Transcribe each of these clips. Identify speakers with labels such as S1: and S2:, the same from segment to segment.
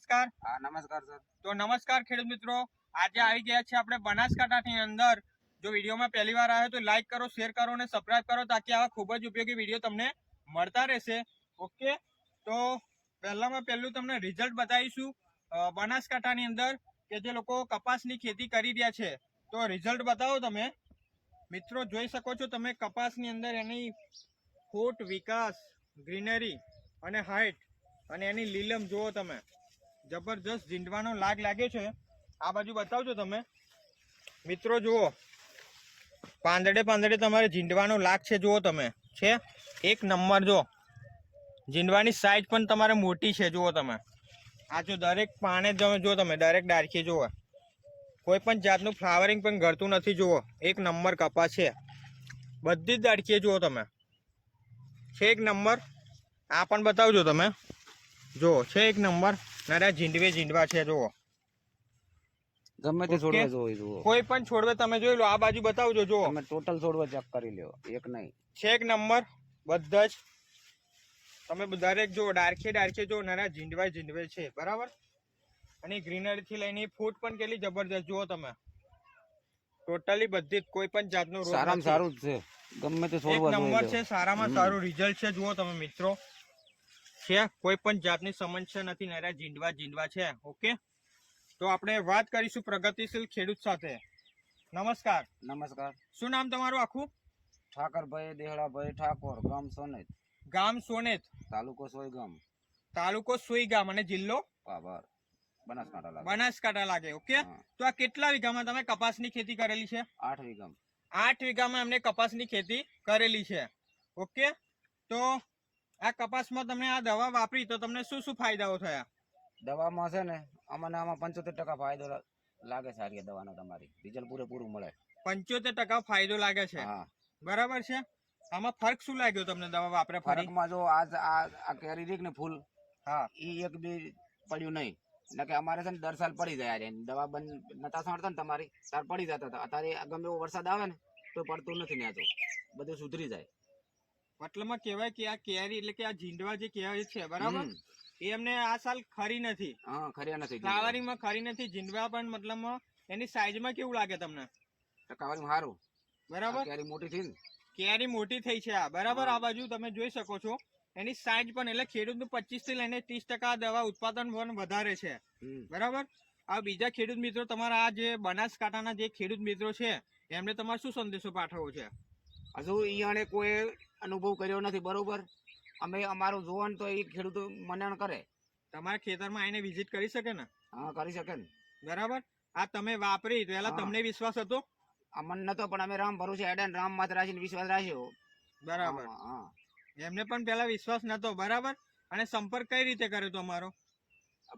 S1: નમસ્કાર.
S2: નમસ્કાર સર.
S1: તો નમસ્કાર ખેડૂત મિત્રો. આજે આવી ગયા છે આપણે બનાસકાંઠાની અંદર. જો વિડીયોમાં પહેલી વાર આવ્યો તો લાઈક કરો શેર કરો અને સબસ્ક્રાઈબ કરો તાકી આવા ખૂબ જ ઉપયોગી વીડિયો તમને મળતા રહેશે. ઓકે? તો પહેલામાં પહેલું તમને રિઝલ્ટ બતાવીશું. બનાસકાંઠાની અંદર કે જે લોકો કપાસની ખેતી કરી રહ્યા છે. તો રિઝલ્ટ બતાવો તમે. મિત્રો જોઈ શકો છો તમે કપાસની અંદર એની ફૂટ વિકાસ ગ્રીનરી અને હાઇટ અને એની લીલમ જુઓ તમે. જબરજસ્ત ઝીંડવાનો લાગ લાગ્યો છે. આ બાજુ બતાવજો તમે. મિત્રો, જુઓ. પાંદડે પાંદડે તમારે ઝીંડવાનો લાગ છે, જુઓ તમે. છે? એક નંબર જો ઝીંડવાની સાઈઝ પણ તમારે મોટી છે, જુઓ તમે. આ જો દરેક પાણે તમે, જુઓ તમે, દરેક ડાળખી, જુઓ. કોઈ પણ જાતનું ફ્લાવરિંગ પણ ઘડતું નથી, જુઓ. એક નંબર કપા છે. બધી જ ડાળખીએ જુઓ તમે. છે એક નંબર? આ પણ બતાવજો તમે. જુઓ, છે એક નંબર? નાના જીંડવે જીંડવા છે જુઓ.
S2: ગમે તે. છોડવા જોઈ જુઓ.
S1: કોઈ પણ છોડવે તમે જોઈ લો આ બાજુ બતાવજો જુઓ.
S2: તમે ટોટલ છોડવા ચેક કરી લ્યો એક નહીં.
S1: છે એક નંબર બધા જ. તમે દરેક જો ડાર્કે ડાર્કે જો નાના ઝીંડવા જીંડવે છે બરાબર? અને ગ્રીનરી થી લઈને ફૂટ પણ કેટલી જબરદસ્ત જુઓ તમે. ટોટલી બધી કોઈ પણ જાતનો
S2: સારામાં સારું જ છે. ગમે તે છોડવા જોઈ
S1: નંબર છે સારામાં સારું રિઝલ્ટ છે જુઓ તમે મિત્રો. છે. કોઈ પણ જાતની સમસ્યા નથી. નાના ઝીંડવા ઝીંડવા છે. ઓકે? તો આપણે વાત કરીશું પ્રગતિશીલ ખેડૂત સાથે. નમસ્કાર.
S2: નમસ્કાર.
S1: શું નામ તમારું આખું?
S2: ઠાકરભાઈ દેહડાભાઈ ઠાકોર ગામ સોનેત.
S1: ગામ સોનેત.
S2: તાલુકો સોયગામ.
S1: તાલુકો સુઈ ગામ અને જિલ્લો?
S2: પાભાર બનાસકાંઠા લાગે.
S1: બનાસકાંઠા લાગે. ઓકે? તો આ કેટલા વીઘામાં તમે કપાસની ખેતી કરેલી છે?
S2: આઠ વીઘામાં.
S1: આઠ વીઘામાં એમને કપાસની ખેતી કરેલી છે. ઓકે? તો આ કપાસમાં તમે આ દવા વાપરી તો તમને શું શું ફાયદાઓ થયા?
S2: દવામાં છે ને અમને આમાં પંચોતેર ટકા ફાયદો લાગે છે આ દવાનો તમારી. રિઝલ્ટ પૂરેપૂરું મળે.
S1: પંચોતેર ટકા ફાયદો લાગે છે.
S2: હા.
S1: બરાબર છે? આમાં ફરક શું લાગ્યો તમને દવા વાપરે ફરી?
S2: ફરકમાં જો આ આ કેરી રીક ને ફૂલ
S1: હા.
S2: એ એક બી પડ્યું નહીં. એટલે કે અમારે છે ને દર સાલ પડી જાય યાર. દવા બંધ નતા સાંડતા ને તમારી તાર પડી જતા હતા. અત્યારે ગમે એવો વરસાદ આવે ને તો પડતું નથી ને આ તો. બધું સુધરી જાય.
S1: મતલબમાં કહેવાય કે આ કેરી એટલે કે આ ઝીંડવા જે કહેવાય છે બરાબર? એ એમને આ સાલ ખરી નથી.
S2: હા ખર્યા નથી
S1: ફ્લાવરિંગમાં ખરી નથી ઝીંડવા પણ મતલબ એની સાઈઝમાં કેવું લાગે તમને?
S2: ટકાવારી સારું.
S1: બરાબર?
S2: કેરી મોટી થઈ
S1: કેરી મોટી થઈ છે આ બરાબર? આ બાજુ તમે જોઈ શકો છો. એની સાઈઝ પણ એટલે ખેડૂતનું પચીસથી લઈને ત્રીસ ટકા દવા ઉત્પાદન પણ વધારે છે. બરાબર? આ બીજા ખેડૂત મિત્રો તમારા આ જે બનાસકાંઠાના જે ખેડૂત મિત્રો છે એમને તમારે શું સંદેશો પાઠવવો છે?
S2: હજુ અહીંયા કોઈ અનુભવ કર્યો નથી બરોબર? અમે અમારું જોવાનું તો એ ખેડૂતો મનાણ કરે.
S1: તમારા ખેતરમાં આવીને વિઝિટ કરી શકે ને?
S2: હા કરી શકે ને.
S1: બરાબર? આ તમે વાપરી પહેલા તમને વિશ્વાસ હતો?
S2: અમને નતો પણ અમે રામ ભરોસે એડા એડન રામ માત્ર રાખીને વિશ્વાસ રાખ્યો.
S1: બરાબર.
S2: હા, હા.
S1: એમને પણ પહેલા વિશ્વાસ નતો બરાબર? અને સંપર્ક કઈ રીતે કર્યો તમારો?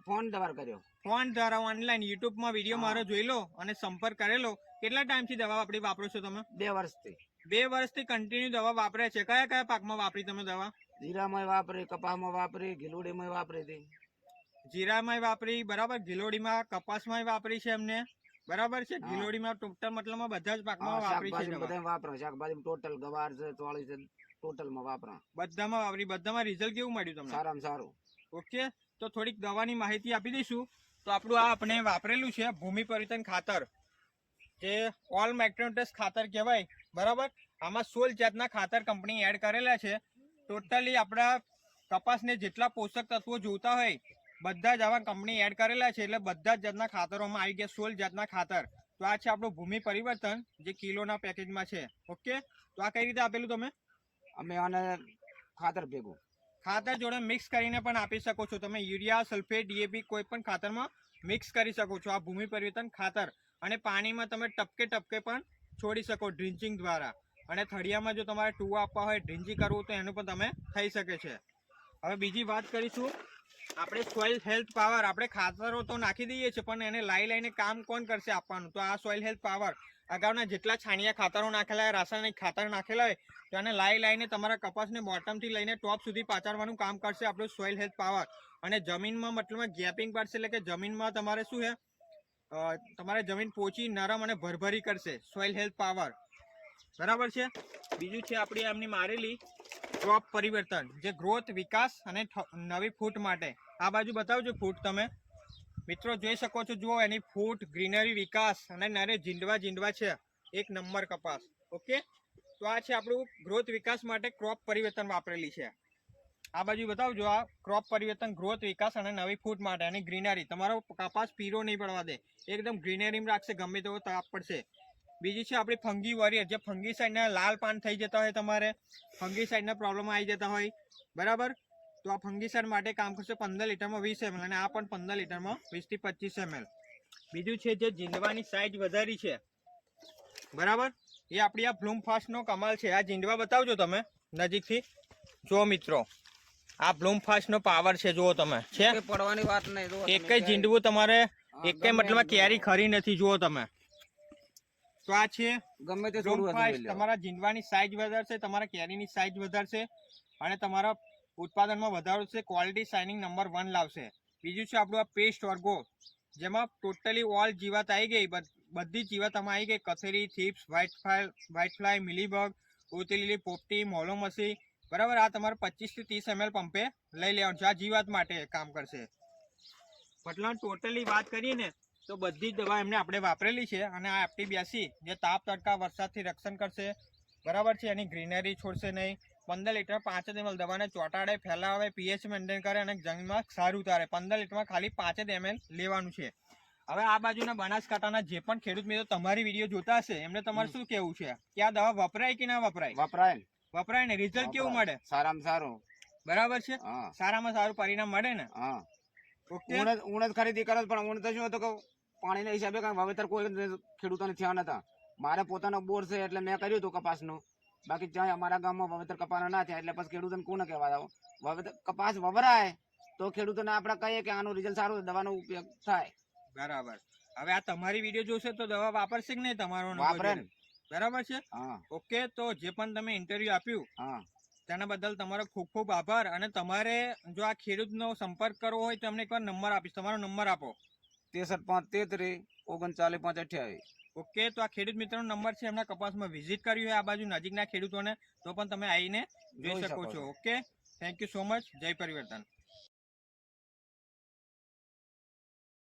S2: ફોન દ્વારા કર્યો.
S1: ફોન દ્વારા ઓનલાઈન યુટ્યુબમાં વીડિયો મારો જોઈ લો અને સંપર્ક કરેલો. કેટલા ટાઈમથી દવા આપણી વાપરો છો તમે?
S2: બે વર્ષથી.
S1: બે વર્ષથી કન્ટિન્યુ દવા વાપરે છે. કયા કયા પાકમાં વાપરી તમે દવા?
S2: જીરામાં વાપરી કપાસમાં વાપરી ગીલોડીમાં વાપરી હતી.
S1: જીરામાં વાપરી બરાબર? ગીલોડીમાં કપાસમાં વાપરી છે એમને? બરાબર છે? ગીલોડીમાં ટોટલ મતલબમાં બધા જ પાકમાં વાપરી છે
S2: બધા વાપરો શાકભાજી ટોટલ ગવાર છે ચોળી છે ટોટલમાં વાપરા.
S1: બધામાં વાપરી બધામાં રિઝલ્ટ કેવું મળ્યું તમને?
S2: સારામાં સારું.
S1: ઓકે તો થોડીક દવાની માહિતી આપી દઈશું. તો આપણું આ આપણે વાપરેલું છે ભૂમિ પરિવર્તન ખાતર જે ઓલ મેક્ટ્રોન્ટસ ખાતર કહેવાય. બરાબર? આમાં સોળ જાતના ખાતર કંપની એડ કરેલા છે. ટોટલી આપણા કપાસને જેટલા પોષક તત્વો જોતા હોય બધા જ આવા કંપની એડ કરેલા છે એટલે બધા જ જાતના ખાતરોમાં આવી ગયા સોળ જાતના ખાતર. તો આ છે આપણું ભૂમિ પરિવર્તન જે કિલોના પેકેજમાં છે. ઓકે તો આ કઈ રીતે આપેલું તમે?
S2: અમે આને ખાતર ભેગું.
S1: ખાતર જોડે મિક્સ કરીને પણ આપી શકો છો. તમે યુરિયા સલ્ફેટ ડીએપી કોઈ પણ ખાતરમાં મિક્સ કરી શકો છો. આ ભૂમિ પરિવર્તન ખાતર. અને પાણીમાં તમે ટપકે ટપકે પણ છોડી શકો ડ્રિન્ચિંગ દ્વારા. અને થળિયામાં જો તમારે ટુ આપવા હોય ડ્રિન્ચિંગ કરવું તો એનું પણ તમે થઈ શકે છે. હવે બીજી વાત કરીશું. આપણે સોઇલ હેલ્થ પાવર આપણે ખાતરો તો નાખી દઈએ છીએ, પણ એને લાઈ લઈને કામ કોણ કરશે આપવાનું? તો આ સોઇલ હેલ્થ પાવર અગાઉના જેટલા છાણિયા ખાતરો નાખેલા હોય, રાસાયણિક ખાતર નાખેલા હોય, તો એને લાઈ લાઈને તમારા કપાસને બોટમથી લઈને ટોપ સુધી પાછળવાનું કામ કરશે આપણું સોઇલ હેલ્થ પાવર અને જમીનમાં મતલબ ગેપિંગ પાડશે એટલે કે જમીનમાં તમારે શું છે? તમારે જમીન પોચી નરમ અને ભરભરી કરશે. સોઇલ હેલ્થ પાવર બરાબર છે? બીજું છે આપણી એમની મારેલી ક્રોપ પરિવર્તન, જે ગ્રોથ વિકાસ અને નવી ફૂટ માટે. આ બાજુ બતાવજો ફૂટ તમે. મિત્રો, જોઈ શકો છો, જુઓ, એની ફૂટ ગ્રીનરી વિકાસ અને નારે જીંડવા જીંડવા છે. એક નંબર કપાસ. ઓકે? તો આ છે આપણું ગ્રોથ વિકાસ માટે ક્રોપ પરિવર્તન વાપરેલી છે. આ બાજુ બતાવજો આ ક્રોપ પરિવર્તન ગ્રોથ વિકાસ અને નવી ફૂટ માટે અને ગ્રીનરી તમારો કપાસ પીરો નહીં પડવા દે. એકદમ ગ્રીનરીમાં રાખશે, ગમે તેવો તાપ પડશે. બીજી છે આપણી ફંગી વોરિયર જે ફંગી સાઈડના લાલ પાન થઈ જતા હોય તમારે ફંગી સાઈડના પ્રોબ્લેમ આવી જતા હોય. બરાબર? તો આ ફંગીસાઇડ માટે કામ કરશે પંદર લીટરમાં વીસ એમએલ અને આ પણ પંદર લીટરમાં વીસથી પચીસ એમએલ બીજું છે જે જીંડવાની સાઈઝ વધારી છે. બરાબર? એ આપણી આ ફાસ્ટનો કમાલ છે. આ જીંડવા બતાવજો તમે નજીકથી. જો મિત્રો. આ બ્લૂમ ફાસ્ટનો પાવર છે જુઓ તમે. છે?
S2: પડવાની વાત નહીં
S1: એક જ જીંડવું તમારે એક મતલબ કેરી ખરી નથી જુઓ તમે. તો આ છે
S2: ગમે તે
S1: તમારા જીંડવાની સાઈઝ વધારશે તમારા કેરીની સાઈઝ વધારશે અને તમારા ઉત્પાદનમાં વધારો છે ક્વોલિટી શાઇનિંગ નંબર વન લાવશે. બીજું છે આપણું આ પેસ્ટ વર્ગો જેમાં ટોટલી ઓલ જીવાત આવી ગઈ બધી જ જીવાત આમાં આવી ગઈ. કથેરી thrips white fly white fly mealybug ઉતેલીલી પોપટી મોલોમસી બરાબર? આ તમારે પચીસથી ત્રીસ એમએલ પંપે લઈ લેવાનું છે. આ જીવાત માટે કામ કરશે. મતલબ ટોટલી વાત કરીએ ને તો બધી જ દવા એમને આપણે વાપરેલી છે અને આ એફટી બ્યાસી જે તાપ તડકા વરસાદથી રક્ષણ કરશે. બરાબર છે? એની ગ્રીનરી છોડશે નહીં. પંદર લીટર પાંચ જ એમએલ દવાને ચોંટાડે ફેલાવે પીએચ મેન્ટેન કરે અને જમીનમાં સારું ઉતારે. પંદર લીટરમાં ખાલી પાંચ જ એમએલ લેવાનું છે. હવે આ બાજુના બનાસકાંઠાના જે પણ ખેડૂત મિત્રો તમારી વીડિયો જોતા હશે એમને તમારે શું કેવું છે? કે આ દવા વપરાય કે ના વપરાય?
S2: વપરાય.
S1: વપરાય ને? રિઝલ્ટ કેવું મળે?
S2: સારામાં સારું.
S1: બરાબર છે? સારામાં સારું પરિણામ મળે ને?
S2: હા.
S1: ઓકે
S2: જ- ખરીદી કરો પણ ઊણ તો શું હતું કે પાણીના હિસાબે કાંઈ વાવેતર કોઈ ખેડૂતોને થયા નતા. મારે પોતાનો બોર છે એટલે મેં કર્યું હતું કપાસનું. બાકી જ્યાં અમારા ગામમાં વાવેતર કપાસના ના થયા એટલે પછી ખેડૂતોને કોને કહેવા આવો? વાવેતર કપાસ વવરાય તો ખેડૂતોને આપણે કહીએ કે આનું રિઝલ્ટ સારું દવાનો ઉપયોગ થાય.
S1: બરાબર. હવે આ તમારી વીડિયો જોશે તો દવા વાપરશે કે નહીં તમારો
S2: વાપરે ને?
S1: બરાબર છે? ઓકે તો જે પણ તમે ઇન્ટરવ્યુ આપ્યું તેના બદલ તમારો ખૂબ ખૂબ આભાર અને તમારે જો આ ખેડૂતનો સંપર્ક કરવો હોય તો અમને એકવાર નંબર આપીશ તમારો નંબર આપો.
S2: ત્રેસઠ પાંચ તેત્રીસ ઓગણચાલીસ પાંચ અઠ્યાવીસ.
S1: ઓકે તો આ ખેડૂત મિત્રનો નંબર છે એમના કપાસમાં વિઝિટ કર્યું હોય આ બાજુ નજીકના ખેડૂતોને તો પણ તમે આવીને જોઈ
S2: જોઈ
S1: શકો
S2: છો.
S1: Okay thank you so much જય પરિવર્તન.